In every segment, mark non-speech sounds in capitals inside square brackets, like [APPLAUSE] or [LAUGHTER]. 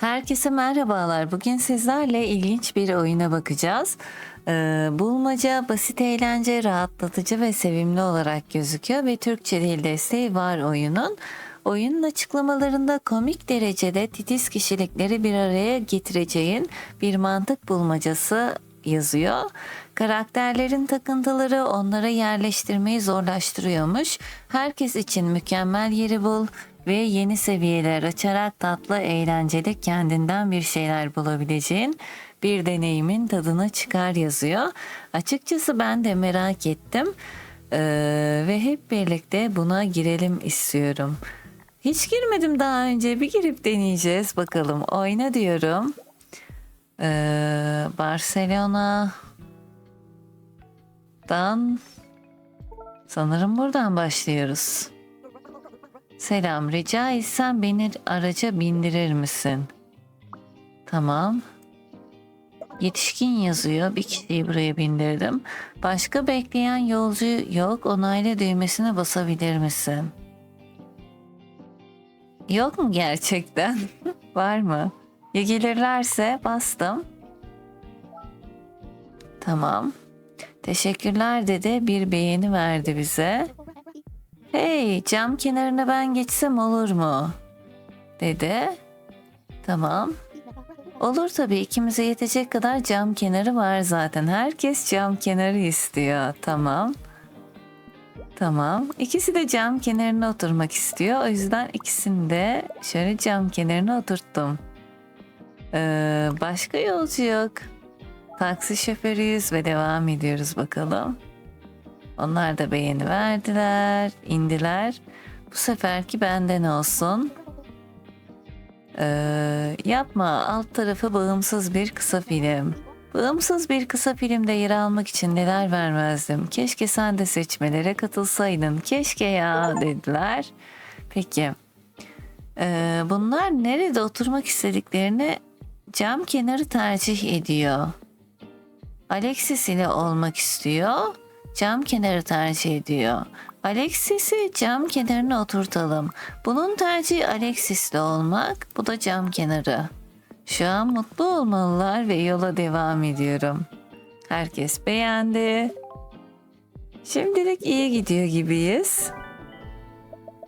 Herkese merhabalar. Bugün sizlerle ilginç bir oyuna bakacağız. Ee, bulmaca, basit eğlence, rahatlatıcı ve sevimli olarak gözüküyor ve Türkçe dil desteği var oyunun. Oyunun açıklamalarında komik derecede titiz kişilikleri bir araya getireceğin bir mantık bulmacası yazıyor. Karakterlerin takıntıları onlara yerleştirmeyi zorlaştırıyormuş. Herkes için mükemmel yeri bul ve yeni seviyeler açarak tatlı, eğlenceli, kendinden bir şeyler bulabileceğin bir deneyimin tadını çıkar yazıyor. Açıkçası ben de merak ettim Ee, ve hep birlikte buna girelim istiyorum. Hiç girmedim daha önce bir girip deneyeceğiz bakalım. Oyna diyorum. Ee, Barcelona'dan sanırım buradan başlıyoruz. Selam, rica etsem beni araca bindirir misin? Tamam. Yetişkin yazıyor. Bir kişiyi buraya bindirdim. Başka bekleyen yolcu yok. Onayla düğmesine basabilir misin? Yok mu gerçekten? [LAUGHS] Var mı? Ya gelirlerse bastım. Tamam. Teşekkürler dedi. Bir beğeni verdi bize. Hey cam kenarına ben geçsem olur mu? Dedi. Tamam. Olur tabii ikimize yetecek kadar cam kenarı var zaten. Herkes cam kenarı istiyor. Tamam. Tamam. İkisi de cam kenarına oturmak istiyor. O yüzden ikisini de şöyle cam kenarına oturttum. Ee, başka yolcu yok. Taksi şoförüyüz ve devam ediyoruz bakalım. Onlar da beğeni verdiler, indiler. Bu seferki benden olsun. Ee, yapma alt tarafı bağımsız bir kısa film. Bağımsız bir kısa filmde yer almak için neler vermezdim. Keşke sen de seçmelere katılsaydın. Keşke ya [LAUGHS] dediler. Peki. Ee, bunlar nerede oturmak istediklerini cam kenarı tercih ediyor. Alexis ile olmak istiyor. Cam kenarı tercih ediyor. Alexis'i cam kenarına oturtalım. Bunun tercihi Alexis'le olmak. Bu da cam kenarı. Şu an mutlu olmalılar ve yola devam ediyorum. Herkes beğendi. Şimdilik iyi gidiyor gibiyiz.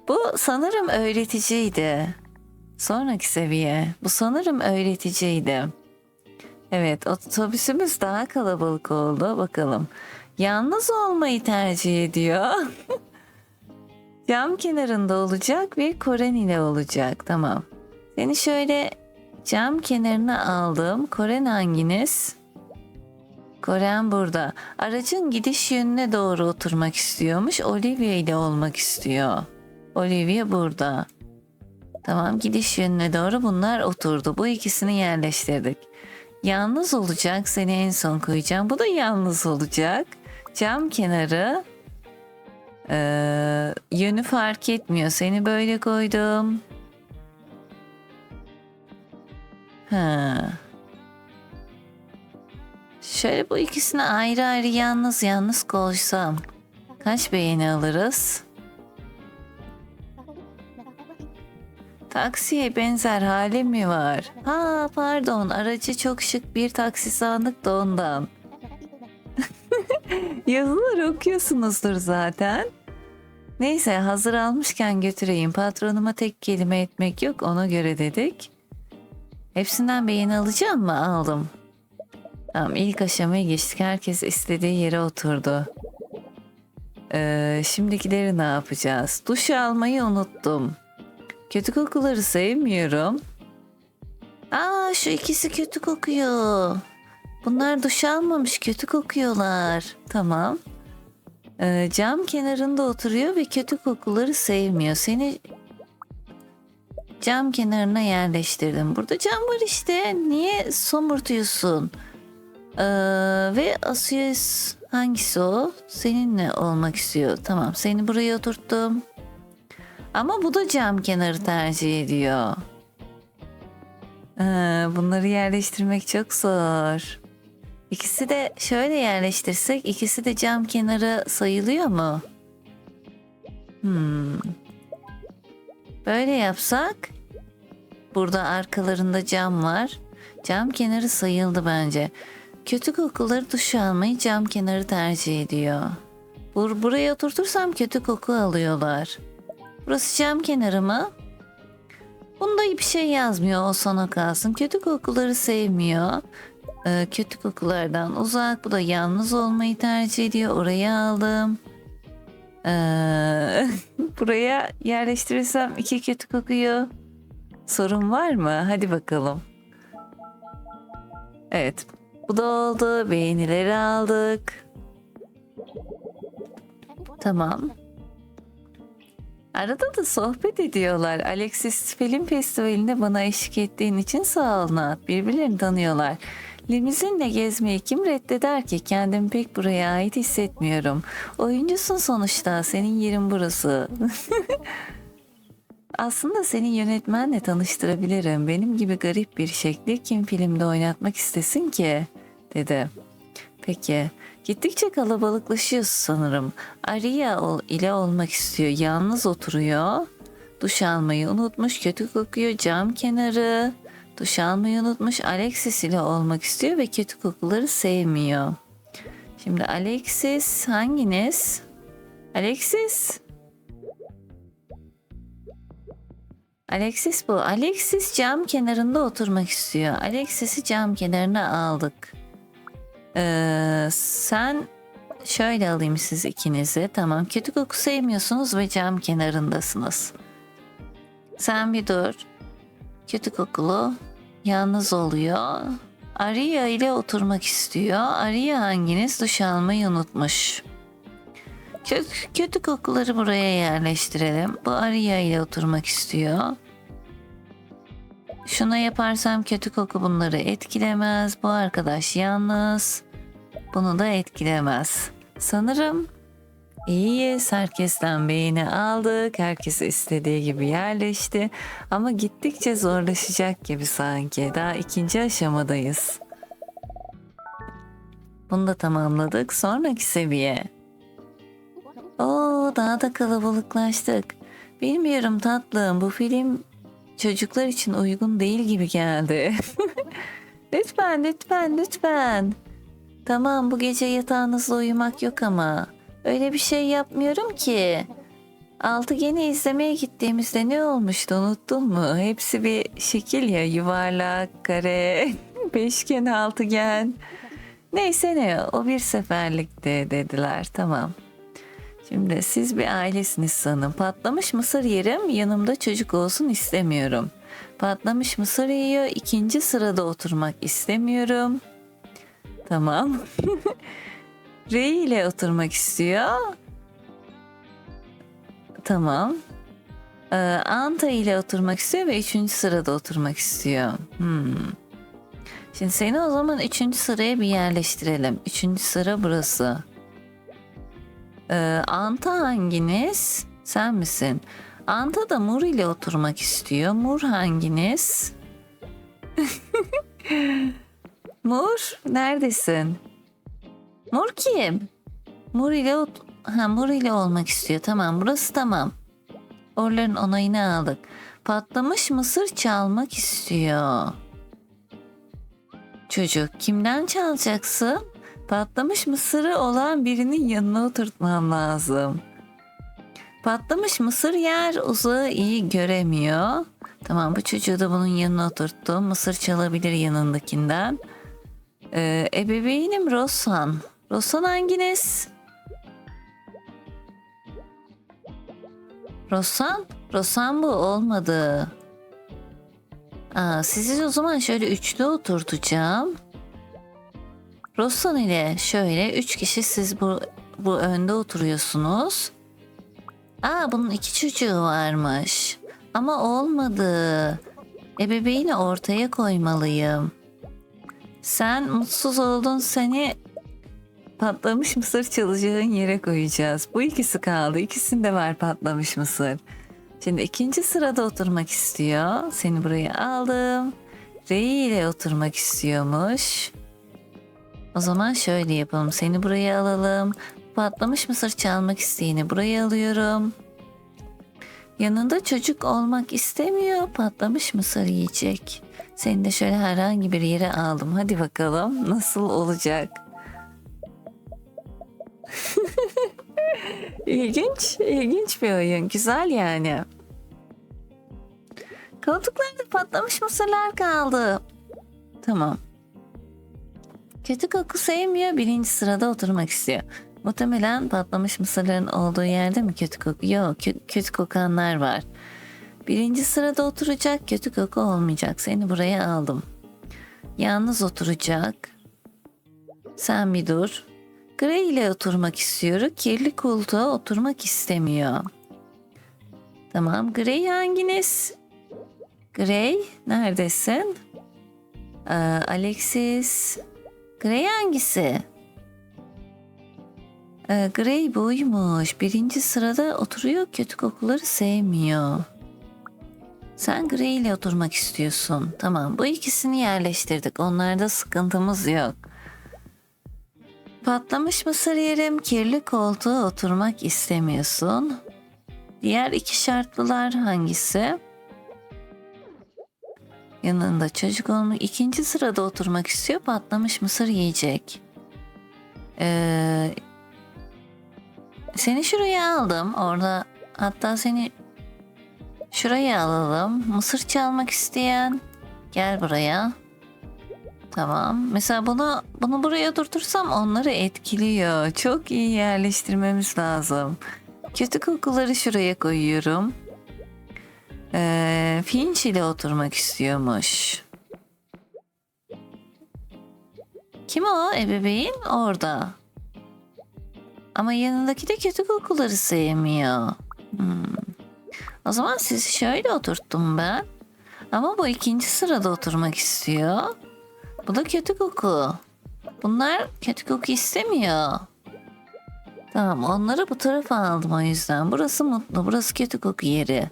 Bu sanırım öğreticiydi. Sonraki seviye. Bu sanırım öğreticiydi. Evet, otobüsümüz daha kalabalık oldu. Bakalım. Yalnız olmayı tercih ediyor. [LAUGHS] Cam kenarında olacak ve Koren ile olacak. Tamam. Seni şöyle cam kenarına aldım. Koren hanginiz? Koren burada. Aracın gidiş yönüne doğru oturmak istiyormuş. Olivia ile olmak istiyor. Olivia burada. Tamam gidiş yönüne doğru bunlar oturdu. Bu ikisini yerleştirdik. Yalnız olacak. Seni en son koyacağım. Bu da yalnız olacak. Cam kenarı ee, yönü fark etmiyor. Seni böyle koydum. Ha. Şöyle bu ikisini ayrı ayrı yalnız yalnız koysam kaç beğeni alırız? Taksiye benzer hali mi var? Ha pardon aracı çok şık bir taksi sandık da ondan. [LAUGHS] Yazıları okuyorsunuzdur zaten. Neyse hazır almışken götüreyim. Patronuma tek kelime etmek yok ona göre dedik. Hepsinden beğeni alacağım mı? Aldım. Tamam ilk aşamaya geçtik. Herkes istediği yere oturdu. Ee, şimdikileri ne yapacağız? Duş almayı unuttum. Kötü kokuları sevmiyorum. Aa şu ikisi kötü kokuyor. Bunlar duş almamış kötü kokuyorlar. Tamam. Ee, cam kenarında oturuyor ve kötü kokuları sevmiyor. Seni cam kenarına yerleştirdim. Burada cam var işte. Niye somurtuyorsun? Ee, ve Asius hangisi o? Seninle olmak istiyor. Tamam seni buraya oturttum. Ama bu da cam kenarı tercih ediyor. Ee, bunları yerleştirmek çok zor. İkisi de şöyle yerleştirsek ikisi de cam kenarı sayılıyor mu? Hmm. Böyle yapsak Burada arkalarında cam var. Cam kenarı sayıldı bence. Kötü kokuları duş almayı cam kenarı tercih ediyor. Bur buraya oturtursam kötü koku alıyorlar. Burası cam kenarı mı? Bunda bir şey yazmıyor o sana kalsın. Kötü kokuları sevmiyor. Ee, kötü kokulardan uzak. Bu da yalnız olmayı tercih ediyor. Oraya aldım. Ee, [LAUGHS] buraya yerleştirirsem iki kötü kokuyu. Sorun var mı? Hadi bakalım. Evet. Bu da oldu. Beğenileri aldık. Tamam. Arada da sohbet ediyorlar. Alexis Film Festivali'nde bana eşlik ettiğin için sağ ol Nat. Birbirlerini tanıyorlar. Limuzinle gezmeyi kim reddeder ki? Kendimi pek buraya ait hissetmiyorum. Oyuncusun sonuçta. Senin yerin burası. [LAUGHS] Aslında seni yönetmenle tanıştırabilirim. Benim gibi garip bir şekli kim filmde oynatmak istesin ki? Dedi. Peki. Gittikçe kalabalıklaşıyorsun sanırım. Aria ile olmak istiyor. Yalnız oturuyor. Duş almayı unutmuş. Kötü kokuyor. Cam kenarı. Duş almayı unutmuş. Alexis ile olmak istiyor ve kötü kokuları sevmiyor. Şimdi Alexis hanginiz? Alexis? Alexis bu. Alexis cam kenarında oturmak istiyor. Alexis'i cam kenarına aldık. Ee, sen şöyle alayım siz ikinizi. Tamam. Kötü koku sevmiyorsunuz ve cam kenarındasınız. Sen bir dur. Kötü kokulu. Yalnız oluyor. Aria ile oturmak istiyor. Aria hanginiz duş almayı unutmuş. Kötü, kötü kokuları buraya yerleştirelim. Bu Aria ile oturmak istiyor. Şuna yaparsam kötü koku bunları etkilemez. Bu arkadaş yalnız. Bunu da etkilemez. Sanırım iyiyiz. Herkesten beğeni aldık. Herkes istediği gibi yerleşti. Ama gittikçe zorlaşacak gibi sanki. Daha ikinci aşamadayız. Bunu da tamamladık. Sonraki seviye. Oo daha da kalabalıklaştık. Bilmiyorum tatlım bu film çocuklar için uygun değil gibi geldi. [LAUGHS] lütfen lütfen lütfen. Tamam bu gece yatağınızda uyumak yok ama. Öyle bir şey yapmıyorum ki. Altıgen'i izlemeye gittiğimizde ne olmuştu unuttun mu? Hepsi bir şekil ya yuvarlak, kare, [LAUGHS] beşgen, altıgen. Neyse ne o bir seferlikti dediler tamam. Şimdi siz bir ailesiniz sanın. Patlamış mısır yerim yanımda çocuk olsun istemiyorum. Patlamış mısır yiyor ikinci sırada oturmak istemiyorum. Tamam. [LAUGHS] Rey ile oturmak istiyor. Tamam. Ee, Anta ile oturmak istiyor ve üçüncü sırada oturmak istiyor. Hmm. Şimdi seni o zaman üçüncü sıraya bir yerleştirelim. Üçüncü sıra burası. Ee, Anta hanginiz? Sen misin? Anta da Mur ile oturmak istiyor. Mur hanginiz? [LAUGHS] Mur neredesin? Mur kim? Mur ile ha, Mur ile olmak istiyor. Tamam burası tamam. Oraların onayını aldık. Patlamış mısır çalmak istiyor. Çocuk kimden çalacaksın? Patlamış mısırı olan birinin yanına oturtmam lazım. Patlamış mısır yer uzağı iyi göremiyor. Tamam bu çocuğu da bunun yanına oturttum. Mısır çalabilir yanındakinden. Ee, ebeveynim Rosan. Rosan hanginiz? Rosan? Rosan bu olmadı. Aa, sizi o zaman şöyle üçlü oturtacağım. Rosan ile şöyle üç kişi siz bu, bu önde oturuyorsunuz. Aa bunun iki çocuğu varmış. Ama olmadı. Ebeveyni ortaya koymalıyım. Sen mutsuz oldun seni patlamış mısır çalacağın yere koyacağız. Bu ikisi kaldı. İkisinde var patlamış mısır. Şimdi ikinci sırada oturmak istiyor. Seni buraya aldım. Rey ile oturmak istiyormuş. O zaman şöyle yapalım. Seni buraya alalım. Patlamış mısır çalmak isteyeni buraya alıyorum. Yanında çocuk olmak istemiyor. Patlamış mısır yiyecek. Seni de şöyle herhangi bir yere aldım. Hadi bakalım nasıl olacak? İlginç, ilginç bir oyun. Güzel yani. Koltuklarda patlamış mısırlar kaldı. Tamam. Kötü koku sevmiyor. Birinci sırada oturmak istiyor. Muhtemelen patlamış mısırların olduğu yerde mi kötü koku? Yok kö- kötü kokanlar var. Birinci sırada oturacak kötü koku olmayacak. Seni buraya aldım. Yalnız oturacak. Sen bir dur. Gray ile oturmak istiyor. Kirli koltuğa oturmak istemiyor. Tamam. Gray hanginiz? Gray neredesin? Ee, Alexis. Gray hangisi? Ee, Gray buymuş. Birinci sırada oturuyor. Kötü kokuları sevmiyor. Sen Gray ile oturmak istiyorsun. Tamam bu ikisini yerleştirdik. Onlarda sıkıntımız yok. Patlamış mısır yerim, kirli koltuğa oturmak istemiyorsun. Diğer iki şartlılar hangisi? Yanında çocuk olmak, ikinci sırada oturmak istiyor, patlamış mısır yiyecek. Ee, seni şuraya aldım, orada hatta seni şuraya alalım. Mısır çalmak isteyen gel buraya. Tamam. Mesela bunu bunu buraya durdursam onları etkiliyor. Çok iyi yerleştirmemiz lazım. Kötü kokuları şuraya koyuyorum. Ee, Finch ile oturmak istiyormuş. Kim o ebeveyn? Orada. Ama yanındaki de kötü kokuları sevmiyor. Hmm. O zaman sizi şöyle oturttum ben. Ama bu ikinci sırada oturmak istiyor. Bu da kötü koku. Bunlar kötü koku istemiyor. Tamam onları bu tarafa aldım o yüzden. Burası mutlu, burası kötü koku yeri.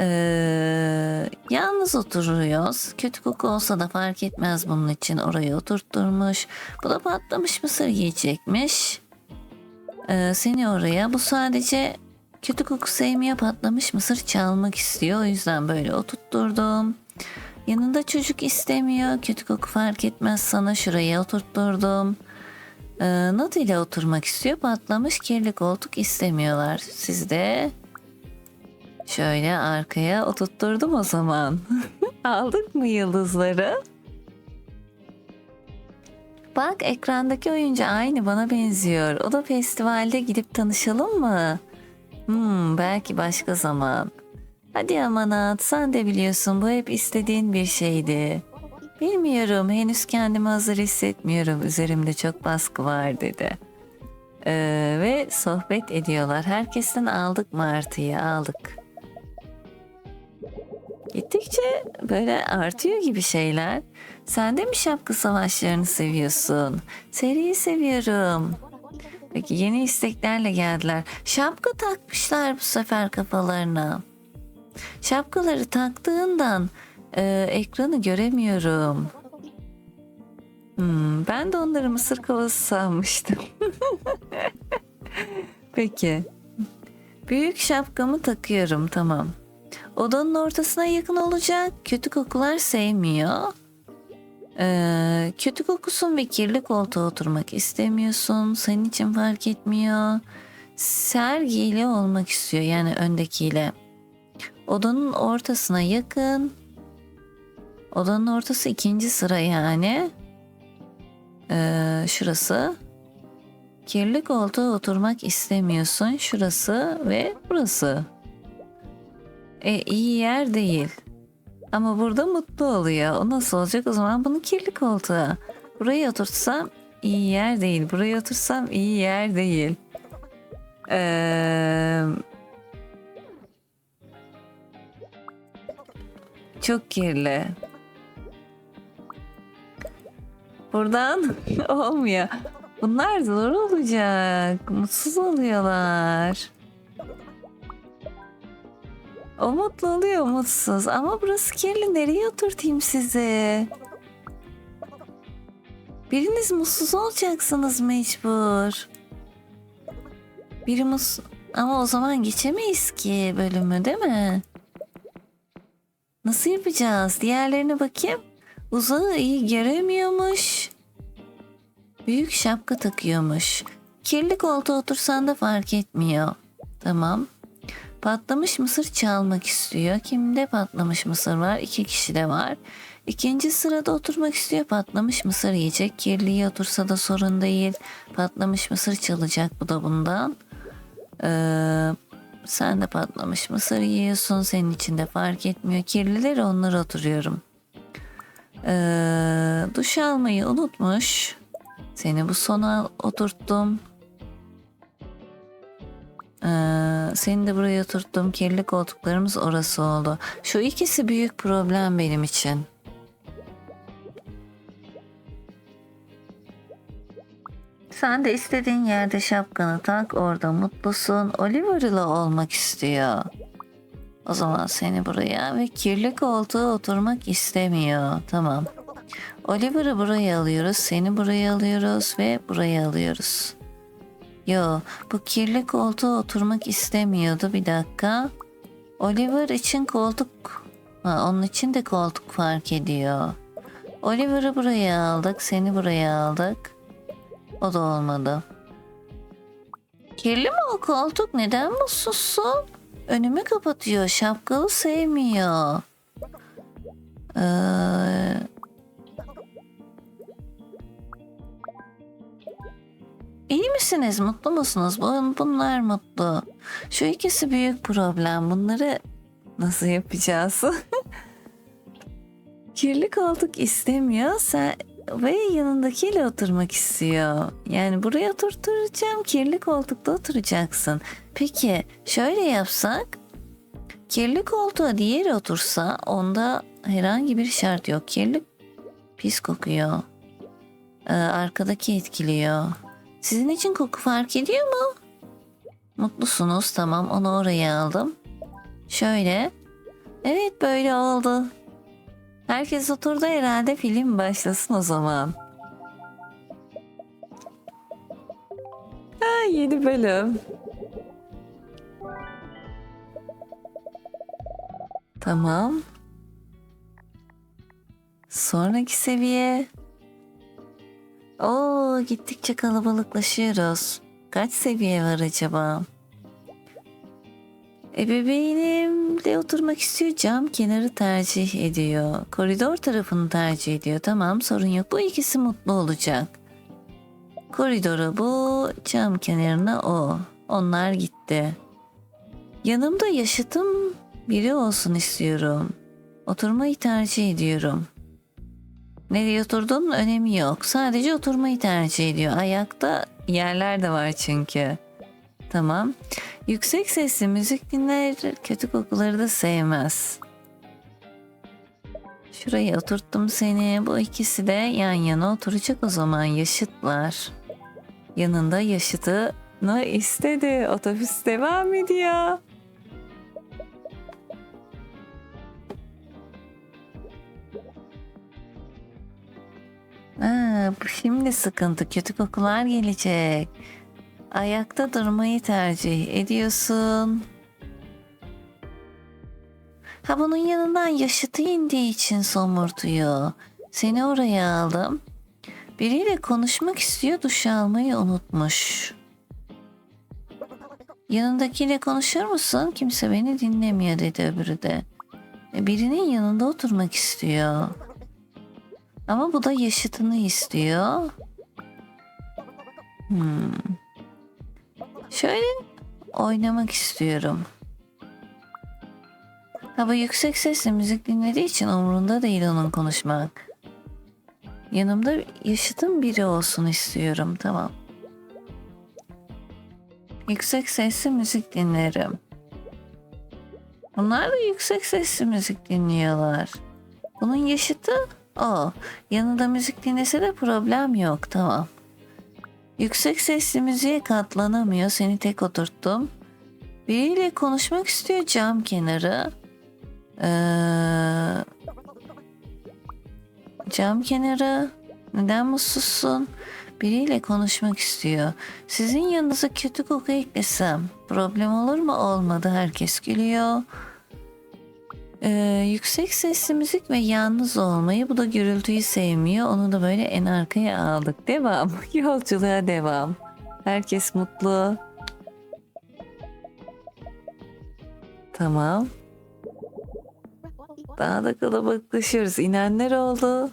Ee, yalnız oturuyoruz. Kötü koku olsa da fark etmez bunun için oraya oturtturmuş. Bu da patlamış mısır yiyecekmiş. Ee, seni oraya. Bu sadece kötü koku sevmiyor patlamış mısır çalmak istiyor. O yüzden böyle oturtturdum. Yanında çocuk istemiyor. Kötü koku fark etmez sana şuraya oturtturdum. Ee, Nat ile oturmak istiyor. Patlamış kirli koltuk istemiyorlar. Siz de şöyle arkaya oturtturdum o zaman. [LAUGHS] Aldık mı yıldızları? Bak ekrandaki oyuncu aynı bana benziyor. O da festivalde gidip tanışalım mı? Hmm, belki başka zaman. Hadi amanat sen de biliyorsun bu hep istediğin bir şeydi. Bilmiyorum henüz kendimi hazır hissetmiyorum. Üzerimde çok baskı var dedi. Ee, ve sohbet ediyorlar. Herkesten aldık mı artıyı aldık. Gittikçe böyle artıyor gibi şeyler. Sen de mi şapka savaşlarını seviyorsun? Seriyi seviyorum. Peki yeni isteklerle geldiler. Şapka takmışlar bu sefer kafalarına. Şapkaları taktığından e, ekranı göremiyorum. Hmm, ben de onları mısır kovası sanmıştım. [LAUGHS] Peki. Büyük şapkamı takıyorum tamam. Odanın ortasına yakın olacak. Kötü kokular sevmiyor. Ee, kötü kokusun ve kirli koltuğa oturmak istemiyorsun. Senin için fark etmiyor. Sergiyle olmak istiyor yani öndekiyle. Odanın ortasına yakın. Odanın ortası ikinci sıra yani. Ee, şurası. Kirli koltuğa oturmak istemiyorsun. Şurası ve burası. E iyi yer değil. Ama burada mutlu oluyor. O nasıl olacak o zaman bunu kirli koltuğa. Buraya otursam iyi yer değil. Buraya otursam iyi yer değil. Eee... Çok kirli. Buradan [LAUGHS] olmuyor. Bunlar zor olacak. Mutsuz oluyorlar. O mutlu oluyor mutsuz. Ama burası kirli. Nereye oturtayım sizi? Biriniz mutsuz olacaksınız mecbur. Biri mus... Ama o zaman geçemeyiz ki bölümü değil mi? Nasıl yapacağız? Diğerlerine bakayım. Uzağı iyi göremiyormuş. Büyük şapka takıyormuş. Kirli koltuğa otursan da fark etmiyor. Tamam. Patlamış mısır çalmak istiyor. Kimde patlamış mısır var? İki kişi de var. İkinci sırada oturmak istiyor. Patlamış mısır yiyecek. Kirliye otursa da sorun değil. Patlamış mısır çalacak bu da bundan. Ee, sen de patlamış mısır yiyorsun. Senin için de fark etmiyor. Kirliler onlara oturuyorum. Ee, duş almayı unutmuş. Seni bu sona oturttum. Ee, seni de buraya oturttum. Kirli koltuklarımız orası oldu. Şu ikisi büyük problem benim için. Sen de istediğin yerde şapkanı tak, orada mutlusun. Oliver'la olmak istiyor. O zaman seni buraya ve kirli koltuğa oturmak istemiyor. Tamam. Oliver'ı buraya alıyoruz, seni buraya alıyoruz ve buraya alıyoruz. Yo, bu kirli koltuğa oturmak istemiyordu. Bir dakika. Oliver için koltuk... Ha, onun için de koltuk fark ediyor. Oliver'ı buraya aldık, seni buraya aldık. O da olmadı. Kirli mi o koltuk? Neden mutsuzsun? Önümü kapatıyor. Şapkalı sevmiyor. Ee, İyi misiniz? Mutlu musunuz? Bun- Bunlar mutlu. Şu ikisi büyük problem. Bunları nasıl yapacağız? [LAUGHS] Kirli koltuk istemiyor. Sen ve yanındakiyle oturmak istiyor. Yani buraya oturtacağım. Kirli koltukta oturacaksın. Peki şöyle yapsak. Kirli koltuğa diğeri otursa onda herhangi bir şart yok. Kirli pis kokuyor. Ee, arkadaki etkiliyor. Sizin için koku fark ediyor mu? Mutlusunuz tamam onu oraya aldım. Şöyle. Evet böyle oldu. Herkes oturdu herhalde film başlasın o zaman. Ha, yeni bölüm. Tamam. Sonraki seviye. Oo, gittikçe kalabalıklaşıyoruz. Kaç seviye var acaba? Ebeveynim oturmak istiyor. Cam kenarı tercih ediyor. Koridor tarafını tercih ediyor. Tamam sorun yok. Bu ikisi mutlu olacak. Koridoru bu, cam kenarına o. Onlar gitti. Yanımda yaşıtım biri olsun istiyorum. Oturmayı tercih ediyorum. Nereye oturduğunun önemi yok. Sadece oturmayı tercih ediyor. Ayakta yerler de var çünkü. Tamam. Yüksek sesli müzik dinler, kötü kokuları da sevmez. Şuraya oturttum seni. Bu ikisi de yan yana oturacak o zaman yaşıtlar. Yanında yaşıtını istedi. Otobüs devam ediyor. Ha, bu şimdi sıkıntı. Kötü kokular gelecek. Ayakta durmayı tercih ediyorsun. Ha bunun yanından yaşıtı indiği için somurtuyor. Seni oraya aldım. Biriyle konuşmak istiyor duş almayı unutmuş. Yanındakiyle konuşur musun? Kimse beni dinlemiyor dedi öbürü de. E, Birinin yanında oturmak istiyor. Ama bu da yaşıtını istiyor. Hmm. Şöyle oynamak istiyorum. Ha bu yüksek sesle müzik dinlediği için umurunda değil onun konuşmak. Yanımda yaşıtım biri olsun istiyorum. Tamam. Yüksek sesli müzik dinlerim. Bunlar da yüksek sesli müzik dinliyorlar. Bunun yaşıtı o. Yanında müzik dinlese de problem yok. Tamam. Yüksek sesli müziğe katlanamıyor. Seni tek oturttum. Biriyle konuşmak istiyor cam kenarı. Ee, cam kenarı. Neden mutsuzsun? Biriyle konuşmak istiyor. Sizin yanınıza kötü koku eklesem problem olur mu? Olmadı. Herkes gülüyor. Ee, yüksek sesli müzik ve yalnız olmayı bu da gürültüyü sevmiyor. Onu da böyle en arkaya aldık. Devam. [LAUGHS] Yolculuğa devam. Herkes mutlu. Tamam. Daha da kalabalıklaşıyoruz. İnenler oldu.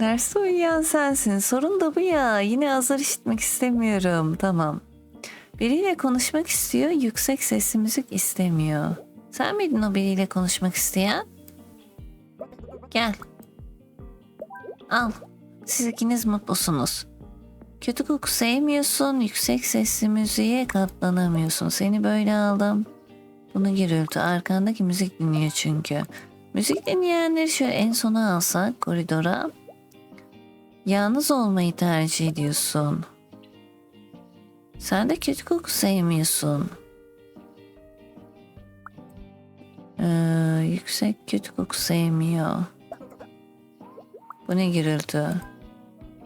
Derste uyuyan sensin. Sorun da bu ya. Yine azar işitmek istemiyorum. Tamam. Biriyle konuşmak istiyor. Yüksek sesli müzik istemiyor. Sen miydin o biriyle konuşmak isteyen? Gel. Al. Siz ikiniz mutlusunuz. Kötü koku sevmiyorsun. Yüksek sesli müziğe katlanamıyorsun. Seni böyle aldım. Bunu gürültü. Arkandaki müzik dinliyor çünkü. Müzik dinleyenleri şöyle en sona alsak koridora. Yalnız olmayı tercih ediyorsun. Sen de kötü koku sevmiyorsun. Ee, yüksek kötü koku sevmiyor. Bu ne gürültü?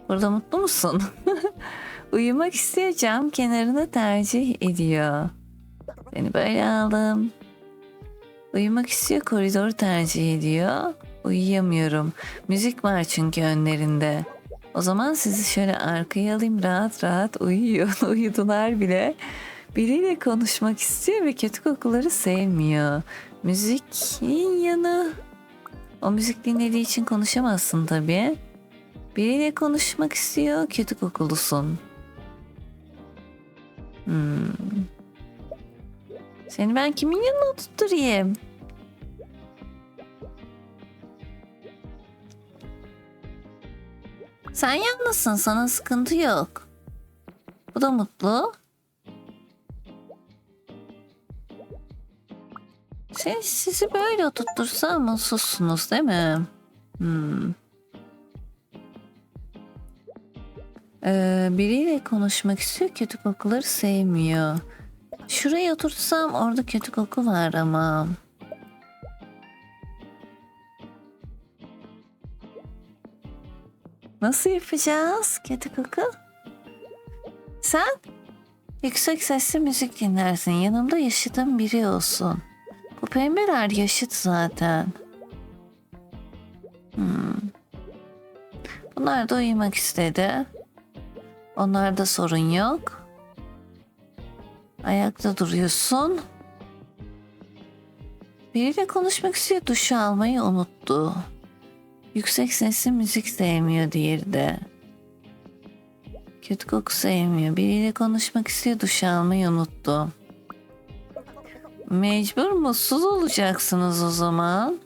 Burada mutlu musun? [LAUGHS] Uyumak istiyor cam kenarını tercih ediyor. Seni böyle aldım. Uyumak istiyor koridoru tercih ediyor. Uyuyamıyorum. Müzik var çünkü önlerinde. O zaman sizi şöyle arkaya alayım rahat rahat uyuyor. [LAUGHS] Uyudular bile. Biriyle konuşmak istiyor ve kötü kokuları sevmiyor. Müzik iyi yanı. O müzik dinlediği için konuşamazsın tabii. Biriyle konuşmak istiyor, kötü kokulusun. Hmm. Seni ben kimin yanına tutturayım? Sen yalnızsın, sana sıkıntı yok. Bu da mutlu. Sen sizi böyle oturtursam mutsuzsunuz değil mi? Hmm. Ee, biriyle konuşmak istiyor, kötü kokuları sevmiyor. Şuraya oturtsam orada kötü koku var ama. Nasıl yapacağız kötü koku? Sen yüksek sesli müzik dinlersin. Yanımda yaşıtın biri olsun. Bu pembeler yaşıt zaten. Hmm. Bunlar da uyumak istedi. Onlarda sorun yok. Ayakta duruyorsun. Biriyle konuşmak istiyor, duşu almayı unuttu. Yüksek sesli müzik sevmiyor diğeri de. Kötü koku sevmiyor. Biriyle konuşmak istiyor, duş almayı unuttu. Mecbur mutsuz olacaksınız o zaman.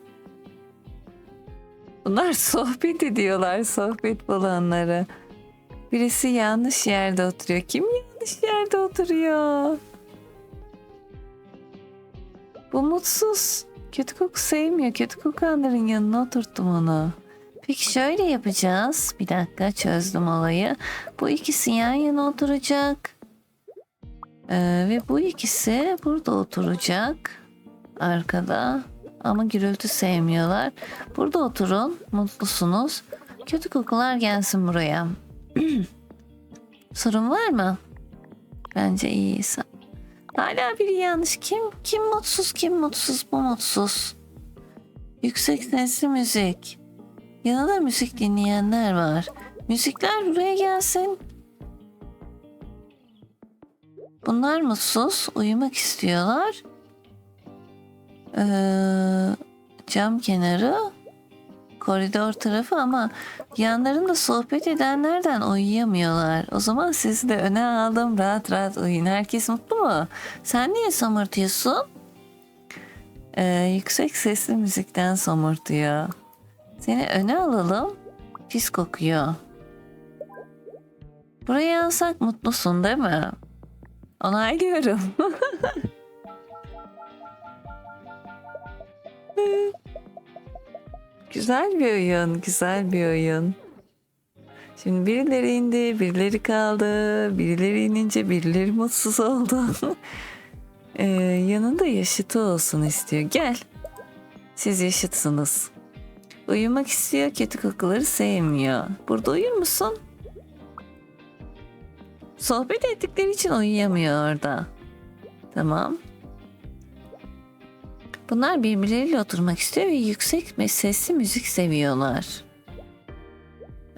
Bunlar [LAUGHS] sohbet ediyorlar, sohbet bulanları. Birisi yanlış yerde oturuyor. Kim yanlış yerde oturuyor? Bu mutsuz. Kötü koku sevmiyor. Kötü kokanların yanına oturttum onu. Peki şöyle yapacağız. Bir dakika çözdüm olayı. Bu ikisi yan yana oturacak. Ee, ve bu ikisi burada oturacak. Arkada. Ama gürültü sevmiyorlar. Burada oturun. Mutlusunuz. Kötü kokular gelsin buraya. [CLEARS THROAT] Sorun var mı? Bence iyiyiz. Hala biri yanlış. Kim kim mutsuz kim mutsuz bu mutsuz. Yüksek sesli müzik. Yanında müzik dinleyenler var. Müzikler buraya gelsin. Bunlar mutsuz. Uyumak istiyorlar. Ee, cam kenarı koridor tarafı ama yanlarında sohbet edenlerden uyuyamıyorlar. O zaman sizi de öne aldım rahat rahat uyuyun. Herkes mutlu mu? Sen niye somurtuyorsun? Ee, yüksek sesli müzikten somurtuyor. Seni öne alalım. Pis kokuyor. Buraya alsak mutlusun değil mi? Onaylıyorum. [LAUGHS] Güzel bir oyun, güzel bir oyun. Şimdi birileri indi, birileri kaldı. Birileri inince birileri mutsuz oldu. [LAUGHS] ee, yanında yaşıtı olsun istiyor. Gel. Siz yaşıtsınız. Uyumak istiyor, kötü kokuları sevmiyor. Burada uyur musun? Sohbet ettikleri için uyuyamıyor orada. Tamam. Bunlar birbirleriyle oturmak istiyor ve yüksek ve sesli müzik seviyorlar.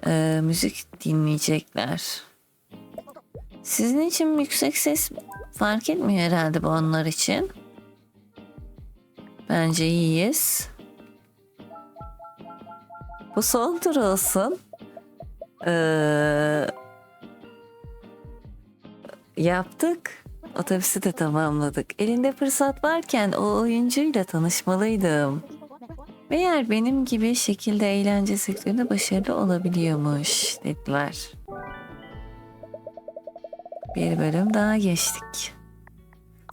Ee, müzik dinleyecekler. Sizin için yüksek ses fark etmiyor herhalde bu onlar için. Bence iyiyiz. Bu son tur olsun. Ee, yaptık. Otobüsü de tamamladık. Elinde fırsat varken o oyuncuyla tanışmalıydım. Meğer benim gibi şekilde eğlence sektöründe başarılı olabiliyormuş dediler. Bir bölüm daha geçtik.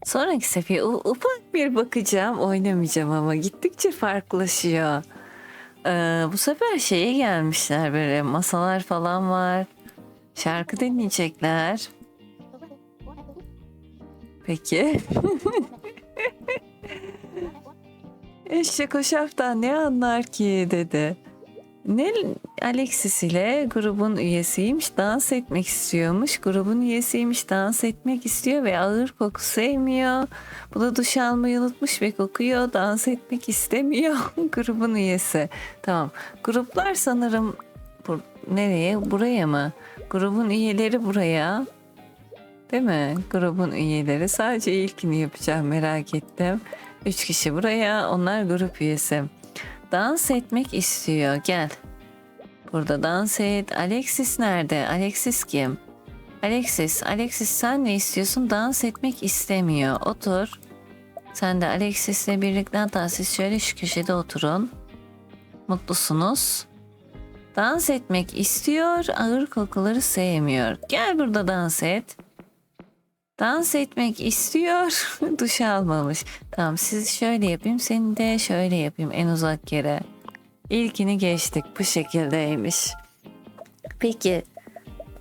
Sonraki sefer ufak bir bakacağım, oynamayacağım ama gittikçe farklılaşıyor. Ee, bu sefer şeye gelmişler böyle masalar falan var. Şarkı dinleyecekler. Peki. [LAUGHS] Eşek o şaftan ne anlar ki dedi. Ne Alexis ile grubun üyesiymiş dans etmek istiyormuş. Grubun üyesiymiş dans etmek istiyor ve ağır koku sevmiyor. Bu da duş almayı unutmuş ve kokuyor dans etmek istemiyor. [LAUGHS] grubun üyesi. Tamam gruplar sanırım bu, nereye buraya mı? Grubun üyeleri buraya. Değil mi? Grubun üyeleri. Sadece ilkini yapacağım merak ettim. Üç kişi buraya. Onlar grup üyesi. Dans etmek istiyor. Gel. Burada dans et. Alexis nerede? Alexis kim? Alexis, Alexis sen ne istiyorsun? Dans etmek istemiyor. Otur. Sen de Alexis'le birlikte hatta siz şöyle şu köşede oturun. Mutlusunuz. Dans etmek istiyor, ağır kokuları sevmiyor. Gel burada dans et. Dans etmek istiyor, [LAUGHS] duş almamış. Tamam siz şöyle yapayım, seni de şöyle yapayım en uzak yere. İlkini geçtik, bu şekildeymiş. Peki,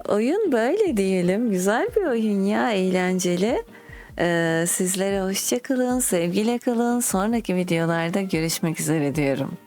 oyun böyle diyelim. Güzel bir oyun ya, eğlenceli. Ee, sizlere hoşça kalın, sevgiyle kalın. Sonraki videolarda görüşmek üzere diyorum.